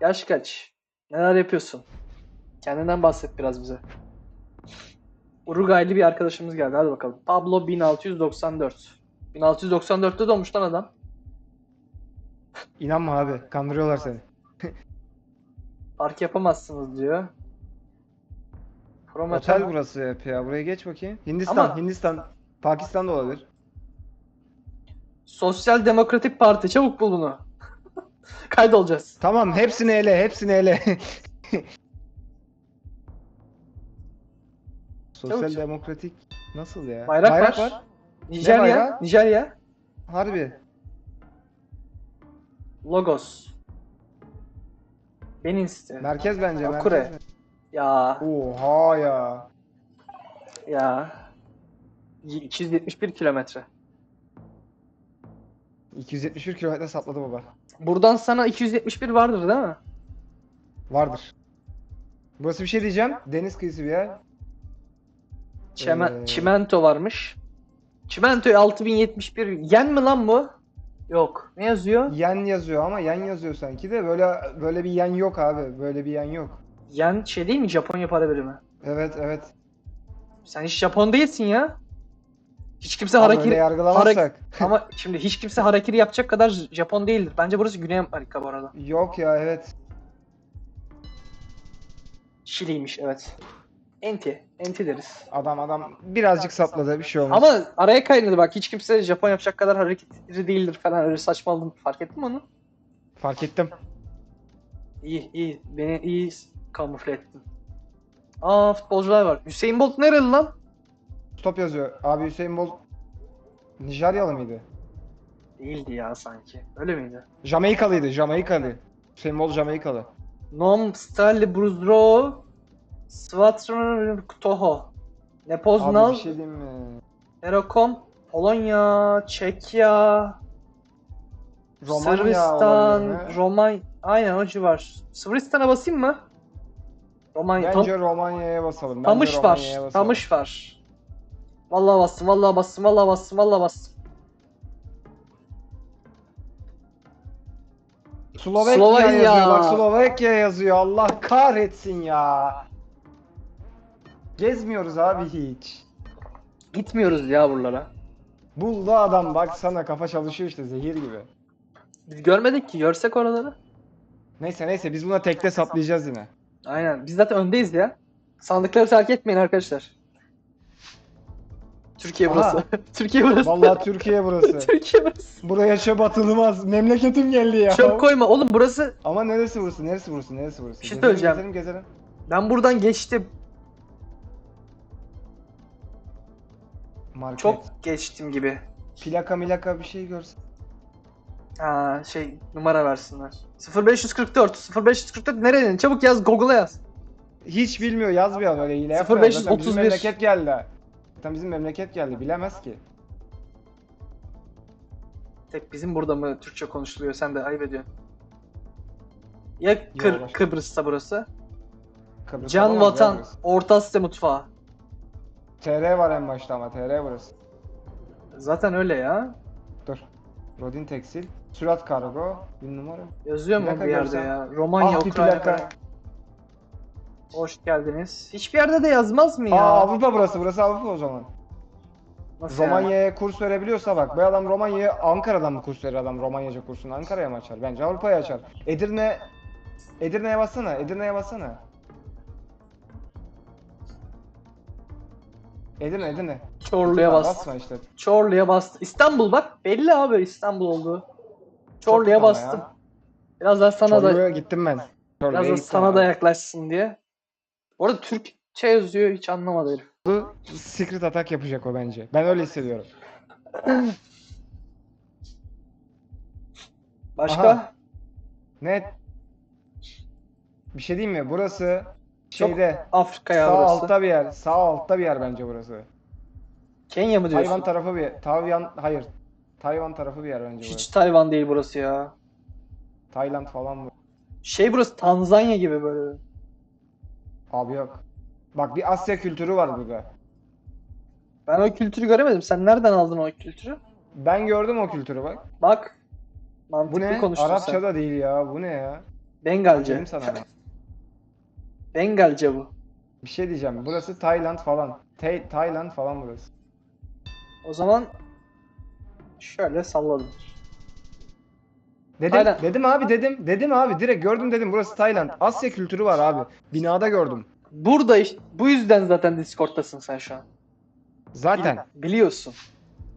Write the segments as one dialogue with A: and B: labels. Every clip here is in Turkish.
A: Yaş kaç? Neler yapıyorsun? Kendinden bahset biraz bize. Uruguaylı bir arkadaşımız geldi. Hadi bakalım. Pablo 1694. 1694'te doğmuş lan adam.
B: İnanma abi. Kandırıyorlar seni.
A: Park yapamazsınız diyor. Prometheus-
B: Otel burası hep ya. Buraya geç bakayım. Hindistan,
A: Ama-
B: Hindistan. Pakistan da olabilir.
A: Sosyal Demokratik Parti. Çabuk bul bunu. Kaydolacağız.
B: Tamam hepsini ele, hepsini ele. Sosyal
A: Çabuk.
B: demokratik nasıl ya?
A: Bayrak var. Nijerya.
B: bayrağı?
A: Nijerya.
B: Harbi.
A: Logos. Benin City.
B: Merkez bence.
A: Akure.
B: Merkez.
A: Ya.
B: Oha ya.
A: Ya. 271 kilometre.
B: 271 kilometre sapladı baba.
A: Buradan sana 271 vardır değil mi?
B: Vardır. Burası bir şey diyeceğim. Deniz kıyısı bir yer.
A: Çemen,
B: Ee.
A: Çimento varmış. Çimento'ya 6071. Yen mi lan bu? Yok. Ne yazıyor?
B: Yen yazıyor ama yen yazıyor sanki de böyle böyle bir yen yok abi. Böyle bir yen yok.
A: Yen şey değil mi? Japonya para birimi.
B: Evet evet.
A: Sen hiç Japon değilsin ya. Hiç kimse
B: Ama
A: harakiri harak- ama şimdi hiç kimse harakiri yapacak kadar Japon değildir. Bence burası Güney Amerika bu arada.
B: Yok ya evet.
A: Şili'ymiş evet. Enti. Enti deriz.
B: Adam adam birazcık sapladı bir şey olmaz.
A: Ama araya kaynadı bak. Hiç kimse Japon yapacak kadar hareketli değildir falan. Öyle saçmaladım. Fark ettin mi onu?
B: Fark ettim.
A: İyi iyi. Beni iyi kamufle ettin. Aa futbolcular var. Hüseyin Bolt nereli lan?
B: Stop yazıyor. Abi Hüseyin Bolt Nijeryalı mıydı?
A: Değildi ya sanki. Öyle miydi?
B: Jamaikalıydı, Jamaikalı. Hüseyin Bolt Jamaikalı.
A: Nom Stali Bruzdro Svatron Toho
B: Abi
A: Nepoznal
B: bir şey diyeyim mi?
A: Erokom Polonya Çekya
B: Romanya
A: Sırbistan? Romanya Aynen o civar. Sırbistan'a basayım mı? Romanya
B: Bence Romanya'ya basalım. Bence
A: Tamış var. Tamış var. Vallahi bastım, vallahi bastım, vallahi bastım, vallahi bastım.
B: Slovakya,
A: Slovenya.
B: yazıyor. Bak Slovakya yazıyor. Allah kahretsin ya. Gezmiyoruz abi hiç.
A: Gitmiyoruz ya buralara.
B: Buldu adam baksana kafa çalışıyor işte zehir gibi.
A: Biz görmedik ki, görsek oraları.
B: Neyse neyse biz buna tekte saplayacağız yine.
A: Aynen. Biz zaten öndeyiz ya. Sandıkları terk etmeyin arkadaşlar. Türkiye
B: Aha.
A: burası. Türkiye burası.
B: Vallahi Türkiye burası.
A: Türkiye burası.
B: Buraya çöp atılmaz. Memleketim geldi ya.
A: Çöp koyma. Oğlum burası
B: Ama neresi burası? Neresi burası? Neresi burası?
A: Bir şey söyleyeceğim.
B: Gezelim gezelim.
A: ben buradan geçtim.
B: Market.
A: Çok geçtim gibi.
B: Plaka milaka bir şey görsün.
A: Ha şey numara versinler. 0544 0544 nerenin? Çabuk yaz Google'a yaz.
B: Hiç bilmiyor yazmıyor öyle yapmıyor.
A: 0531.
B: Zaten bizim memleket geldi. Zaten bizim memleket geldi bilemez ki.
A: Tek bizim burada mı Türkçe konuşuluyor? Sen de ayıp ediyorsun. Ya Kır-. Kıbrıs'ta burası?
B: Kıbrıs'ta
A: Can
B: olamaz
A: Vatan. Orta Asya mutfağı.
B: TR var en başta ama TR burası.
A: Zaten öyle ya.
B: Dur. Rodin Tekstil. Sürat Kargo. Bir numara.
A: Yazıyor mu
B: Plaka
A: bir yerde ya? Romanya,
B: ah bir
A: Ukrayna.
B: plaka.
A: Hoş geldiniz. Hiçbir yerde de yazmaz mı ya?
B: Aa Avrupa burası. Burası Avrupa o zaman.
A: Nasıl yani?
B: Romanya'ya kurs verebiliyorsa bak. Bu adam Romanya'ya Ankara'dan mı kurs verir adam Romanyaca kursunu? Ankara'ya mı açar? Bence Avrupa'ya açar. Edirne Edirne'ye bassana. Edirne'ye bassana. Edirne, Edirne.
A: Çorlu'ya
B: Aa,
A: bas.
B: Basma işte.
A: Çorlu'ya bastı. İstanbul bak. Belli abi İstanbul oldu. Çorlu'ya
B: Çok
A: bastım.
B: ya.
A: Biraz daha sana da
B: Çorlu'ya gittim ben. Çorlu'ya
A: biraz da
B: gittim
A: sana
B: abi.
A: da yaklaşsın diye. Orada Türkçe yazıyor hiç anlamadı herif.
B: Bu secret atak yapacak o bence. Ben öyle hissediyorum.
A: Başka?
B: Aha. Net. Bir şey diyeyim mi? Burası
A: Çok
B: şeyde
A: Afrika ya
B: sağ
A: burası.
B: altta bir yer. Sağ altta bir yer bence burası.
A: Kenya mı diyorsun?
B: Tayvan tarafı bir Tayvan hayır. Tayvan tarafı bir yer bence
A: Hiç
B: burası.
A: Tayvan değil burası ya.
B: Tayland falan bu.
A: Şey burası Tanzanya gibi böyle.
B: Abi yok. Bak bir Asya kültürü var burada.
A: Ben o kültürü göremedim. Sen nereden aldın o kültürü?
B: Ben gördüm o kültürü bak.
A: Bak.
B: Bu
A: Mantıklı
B: ne?
A: konuştun
B: Arapça
A: sen.
B: da değil ya. Bu ne ya?
A: Bengalce.
B: Dedim sana. ama.
A: Bengalce bu.
B: Bir şey diyeceğim. Burası Tayland falan. Tay- Tayland falan burası.
A: O zaman şöyle salladım.
B: Dedim,
A: Tayland.
B: dedim abi dedim. Dedim abi direkt gördüm dedim. Burası Tayland. Asya kültürü var abi. Binada gördüm.
A: Burada iş- bu yüzden zaten Discord'tasın sen şu an.
B: Zaten.
A: biliyorsun.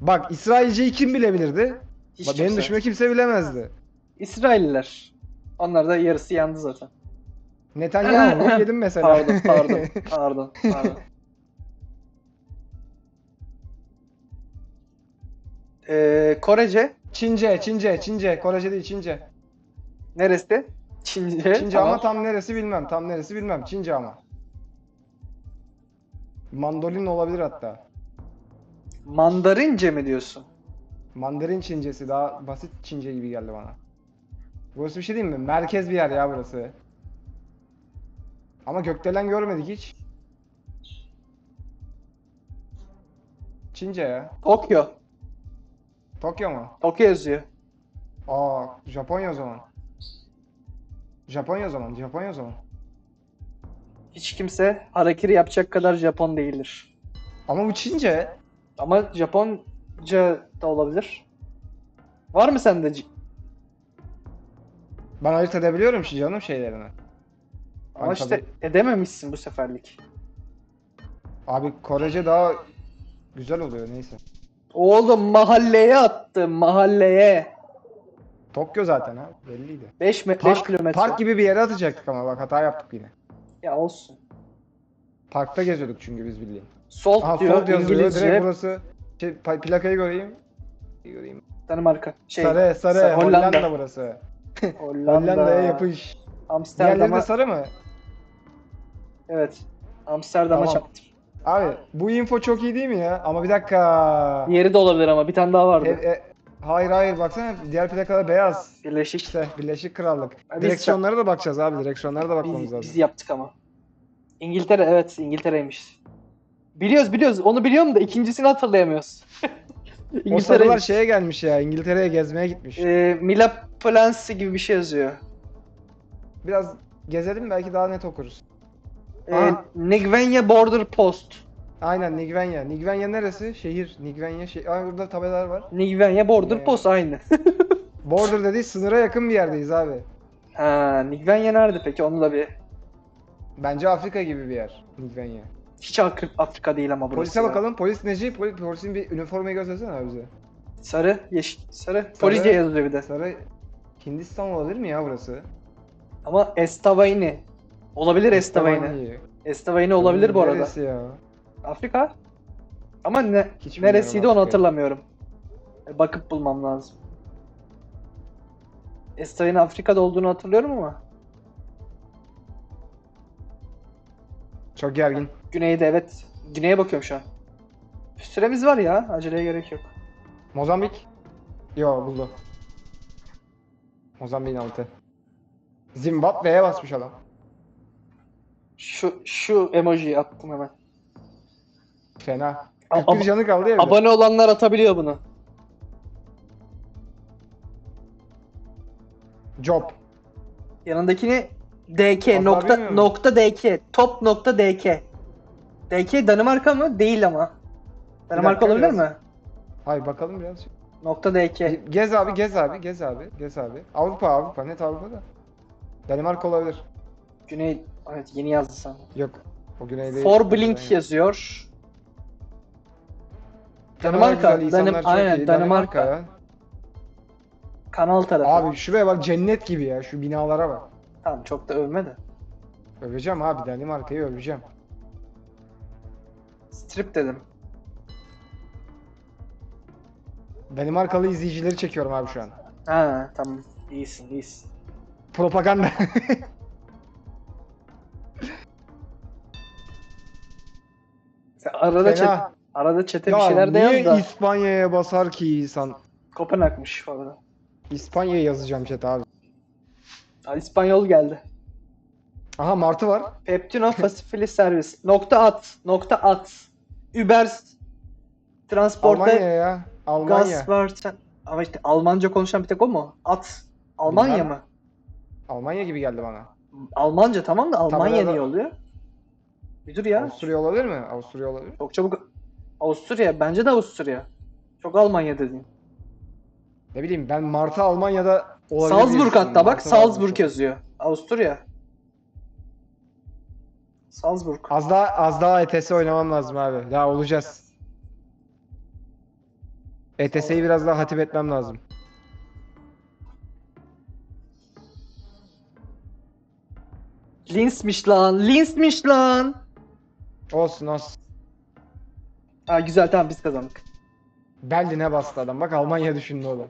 B: Bak İsrailceyi kim bilebilirdi?
A: Hiç
B: Bak, benim
A: kimse.
B: dışımda kimse bilemezdi.
A: İsrailliler. Onlar da yarısı yandı zaten.
B: Netanyahu'yu yedim mesela.
A: Pardon, pardon, pardon, pardon. Ee, Korece
B: Çince, Çince, Çince. Korece değil Çince.
A: neresi? Çince.
B: Çince ama tam neresi bilmem. Tam neresi bilmem. Çince ama. Mandolin olabilir hatta.
A: Mandarince mi diyorsun?
B: Mandarin Çincesi daha basit Çince gibi geldi bana. Burası bir şey değil mi? Merkez bir yer ya burası. Ama gökdelen görmedik hiç. Çince ya.
A: Tokyo.
B: Tokyo mu?
A: Tokyo yazıyor.
B: Aa, Japonya o zaman. Japonya o zaman, Japonya o zaman.
A: Hiç kimse harakiri yapacak kadar Japon değildir.
B: Ama bu Çince.
A: Ama Japonca da olabilir. Var mı sende?
B: Ben ayırt edebiliyorum şu canım şeylerini.
A: Ama
B: Hani
A: işte
B: tabii-
A: edememişsin bu seferlik.
B: Abi Korece daha güzel oluyor neyse.
A: Oğlum mahalleye attı mahalleye.
B: Tokyo zaten ha belliydi.
A: 5 5
B: Park,
A: kilometre.
B: park gibi bir yere atacaktık ama bak hata yaptık yine.
A: Ya olsun.
B: Parkta geziyorduk çünkü biz bildiğin.
A: Solt
B: Aha
A: diyor
B: Ford yazıyor
A: İngilizce.
B: direkt burası. Şey, pa- plakayı göreyim. Göreyim.
A: Danimarka. Şey,
B: sarı sarı
A: Sa-
B: Hollanda.
A: Hollanda.
B: burası.
A: Hollanda.
B: Hollanda'ya yapış. Diğerleri
A: Amsterdam'a.
B: de sarı mı?
A: Evet. Amsterdam'a
B: Tamam.
A: çarptı.
B: Abi bu info çok iyi değil mi ya? Ama bir dakika.
A: Diğeri de olabilir ama bir tane daha vardı.
B: E- e- hayır hayır baksana diğer plakalar beyaz.
A: Birleşik.
B: İşte Birleşik Krallık.
A: Biz-
B: Direksiyonlara da bakacağız abi. Direksiyonlara da bakmamız
A: Biz,
B: lazım.
A: biz yaptık ama. İngiltere evet İngiltere'ymiş. Biliyoruz biliyoruz onu biliyorum da ikincisini hatırlayamıyoruz.
B: O sarılar şeye gelmiş ya. İngiltere'ye gezmeye gitmiş.
A: Ee, Mila Plansi gibi bir şey yazıyor.
B: Biraz gezelim belki daha net okuruz.
A: Ee,
B: Aha.
A: Nigvenya Border Post.
B: Aynen Nigvenya. Nigvenya neresi? Şehir. Nigvenya şey. Aa burada tabelalar var.
A: Nigvenya Border
B: Ne?
A: Post aynı.
B: Border dediği sınıra yakın bir yerdeyiz abi.
A: ha, Nigvenya nerede peki onu da bir
B: Bence Afrika gibi bir yer. Nigvenya.
A: hiç Afri- Afrika değil ama burası.
B: Polise
A: ya.
B: bakalım. Polis neci? Pol- Polisin bir üniformayı göstersene abi bize.
A: Sarı, yeşil, sarı. Polisce yazıyor bir de.
B: Sarı Hindistan olabilir mi ya burası?
A: Ama Estavaini. Olabilir. Estavaini.
B: Estavaini
A: olabilir bu arada.
B: Neresi ya?
A: Afrika. Ama ne,
B: Hiç
A: neresiydi onu hatırlamıyorum. E, Bakıp bulmam lazım. Estavaini Afrika'da olduğunu hatırlıyorum ama.
B: Çok gergin.
A: Güneyde evet. Güneye bakıyorum şu an. Süremiz var ya. Aceleye gerek yok.
B: Mozambik? Yo buldu. Mozambik'in altı. Zimbabwe'ye basmış adam.
A: Şu şu emojiyi attım hemen.
B: Fena.
A: A-
B: 41
A: ab-
B: canı kaldı ya bir de.
A: Abone olanlar atabiliyor bunu.
B: Job.
A: Yanındakini DK nokta nokta DK top nokta DK. DK Danimarka mı? Değil ama. Danimarka
B: dakika,
A: olabilir
B: biraz-
A: mi?
B: Hayır bakalım biraz.
A: Nokta DK.
B: Gez abi, gez abi, gez abi, gez abi. Avrupa, Avrupa, net Avrupa'da. Danimarka olabilir.
A: Güney evet yeni yazdı sandım.
B: Yok. O güney değil.
A: For Blink
B: Güney.
A: yazıyor. Danimarka,
B: güzel,
A: Danim- aynen. Danimarka.
B: ya.
A: Kanal tarafı.
B: Abi şuraya bak cennet gibi ya. Şu binalara bak.
A: Tamam çok da övme de.
B: Öveceğim abi Danimarka'yı öveceğim.
A: Strip dedim.
B: Danimarkalı izleyicileri çekiyorum abi şu an.
A: Ha tamam. İyisin iyisin.
B: Propaganda.
A: arada
B: Fena.
A: arada chat'e bir şeyler de
B: niye
A: yaz da.
B: İspanya'ya basar ki insan?
A: Kopenhag'mış arada.
B: İspanya'ya yazacağım chat abi.
A: Ha, İspanyol geldi.
B: Aha Martı var.
A: Peptino Fasifili Servis. Nokta at. Nokta at. Uber Transport'ta
B: Almanya'ya ya. Almanya.
A: Gasparten. Ama işte Almanca konuşan bir tek o mu? At. Almanya
B: Bilmem.
A: mı?
B: Almanya gibi geldi bana.
A: Almanca tamam da Almanya
B: Tabelada-
A: niye oluyor? Bir dur ya.
B: Avusturya olabilir mi? Avusturya olabilir.
A: Çok çabuk. Avusturya. Bence de Avusturya. Çok Almanya dedin.
B: Ne bileyim ben Mart'a Almanya'da olabilir
A: Salzburg hatta bak Salzburg yazıyor. Avusturya. Salzburg.
B: Az daha az daha ETS oynamam lazım abi. Daha olacağız. ETS'yi biraz daha hatip etmem lazım.
A: Linz'miş lan. Linz'miş lan.
B: Olsun olsun.
A: Ha güzel tamam biz kazandık.
B: Berlin'e bastı adam. Bak Almanya düşündü o da.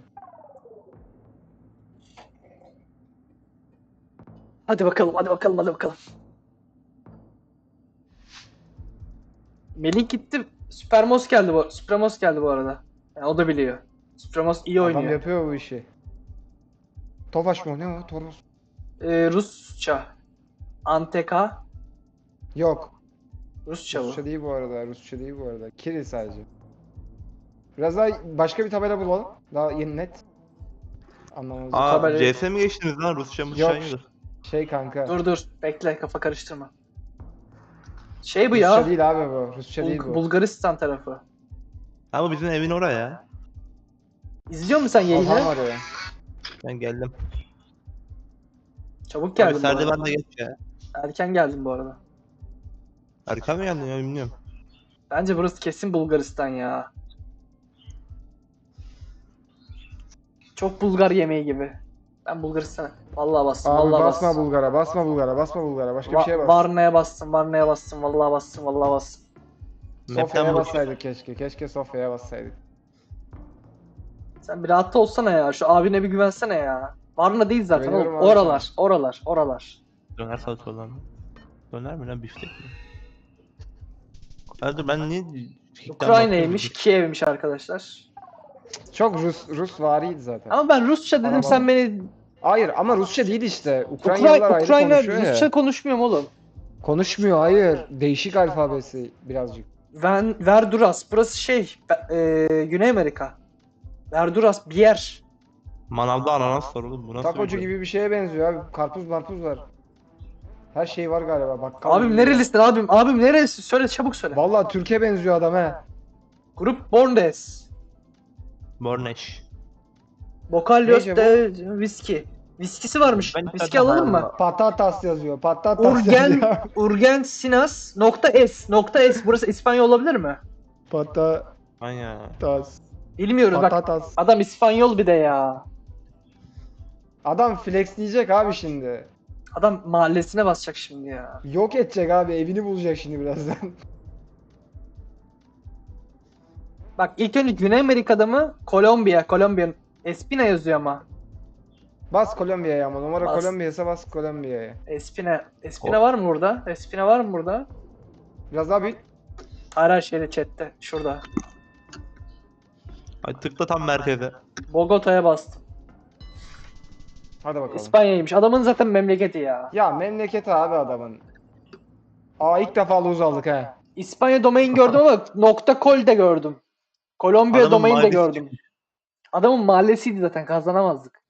A: Hadi bakalım, hadi bakalım, hadi bakalım. Melih gitti. Supermos geldi bu. Supremos geldi bu arada. Yani o da biliyor. Supremos iyi
B: Adam
A: oynuyor.
B: yapıyor bu işi. Tofaş mı? Ne o? Toros.
A: Ee, Rusça. Anteka.
B: Yok.
A: Rusça.
B: Rusça değil bu arada. Rusça değil bu arada. Kiril sadece. Biraz daha başka bir tabela bulalım. Daha yeni net. Anlamamız.
C: Aa
A: Tabela-
C: CS mi geçtiniz lan Rusça mı
B: Yok. Şey kanka.
A: Dur dur. Bekle kafa karıştırma. Şey bu
B: Rusça
A: ya.
B: değil abi bu. Rusça değil
A: Bul-
B: bu.
A: Bulgaristan tarafı.
C: Bu bizim evin oraya.
A: İzliyor musun sen yayını?
B: var ya.
C: Ben geldim.
A: Çabuk
C: Abi Serde
A: arada.
C: ben de geç ya.
A: Erken geldin bu arada.
C: Erken mi geldin ya bilmiyorum.
A: Bence burası kesin Bulgaristan ya. Çok Bulgar yemeği gibi. Ben Bulgaristan'a vallahi bastım.
B: Abi
A: vallahi
B: basma
A: bastım.
B: Bulgar'a, basma Bulgar'a, basma Bulgar'a. Başka bir
A: Va-
B: şeye bas.
A: Varna'ya bastım, Varna'ya bastım, vallahi bastım, vallahi bastım.
B: Sofya'ya bassaydık keşke. Keşke Sofya'ya bassaydık.
A: Sen bir rahat olsana ya. Şu abine bir güvensene ya. Varna değil zaten oğlum.
B: Güveniyorum abi
A: Oralar, oralar, oralar.
C: Döner salata olan mı? Döner mi lan biftek mi? Hadi ben niye...
A: Ukrayna'ymış, Kiev'miş arkadaşlar.
B: Çok Rus Rus variydi zaten.
A: Ama ben Rusça dedim
B: Tamam.
A: sen beni
B: Hayır ama Rusça değil işte. Ukraynalılar
A: Ukrayna,
B: ayrı
A: Ukrayna
B: konuşuyor ya.
A: Rusça konuşmuyorum oğlum.
B: Konuşmuyor hayır. Değişik alfabesi birazcık.
A: Ven, Verduras. Burası şey, e, Güney Amerika. Verduras bir yer.
C: Manavda ananas var oğlum bu nasıl
B: Takocu
C: bir-
B: gibi bir şeye benziyor abi. Karpuz marpuz var. Her şey var galiba. Bakkal
A: Abim nerelisin abim? Abim neresi? Söyle çabuk söyle.
B: Vallahi Türkiye benziyor adam he.
A: Grup Borndes.
C: Borneş.
A: Bokalyos
B: Neyce
A: de viski. Viskisi varmış.
C: Ben
A: Viski alalım mı?
B: Patatas yazıyor. Patatas
A: Urgen,
B: yazıyor.
A: Urgen Sinas nokta S nokta S burası İspanya olabilir mi?
B: Patatas.
C: Anya.
A: Bilmiyoruz bak.
B: Patatas.
A: Adam İspanyol bir de ya.
B: Adam flex diyecek abi şimdi.
A: Adam mahallesine basacak şimdi ya.
B: Yok edecek abi. Evini bulacak şimdi birazdan.
A: Bak ilk önce Güney Amerika'da mı? Kolombiya. Kolombiya. Espina yazıyor ama.
B: Bas Kolombiya'ya ama. Numara
A: Bas.
B: Kolombiya'sa bas Kolombiya'ya.
A: Espina. Espina var mı burada? Espina var mı burada?
B: Biraz daha büyük.
A: Hayır her şeyde chatte. Şurada.
C: Ay tıkla tam merkeze.
A: Bogota'ya bastım.
B: Hadi bakalım.
A: İspanya'ymış. Adamın zaten memleketi ya.
B: Ya memleket abi adamın. Aa ilk defa lose aldık he.
A: İspanya domain gördüm ama nokta kol de gördüm. Kolombiya
C: Adamın
A: domain de
C: mahallesi
A: gördüm. Adamın mahallesiydi zaten kazanamazdık.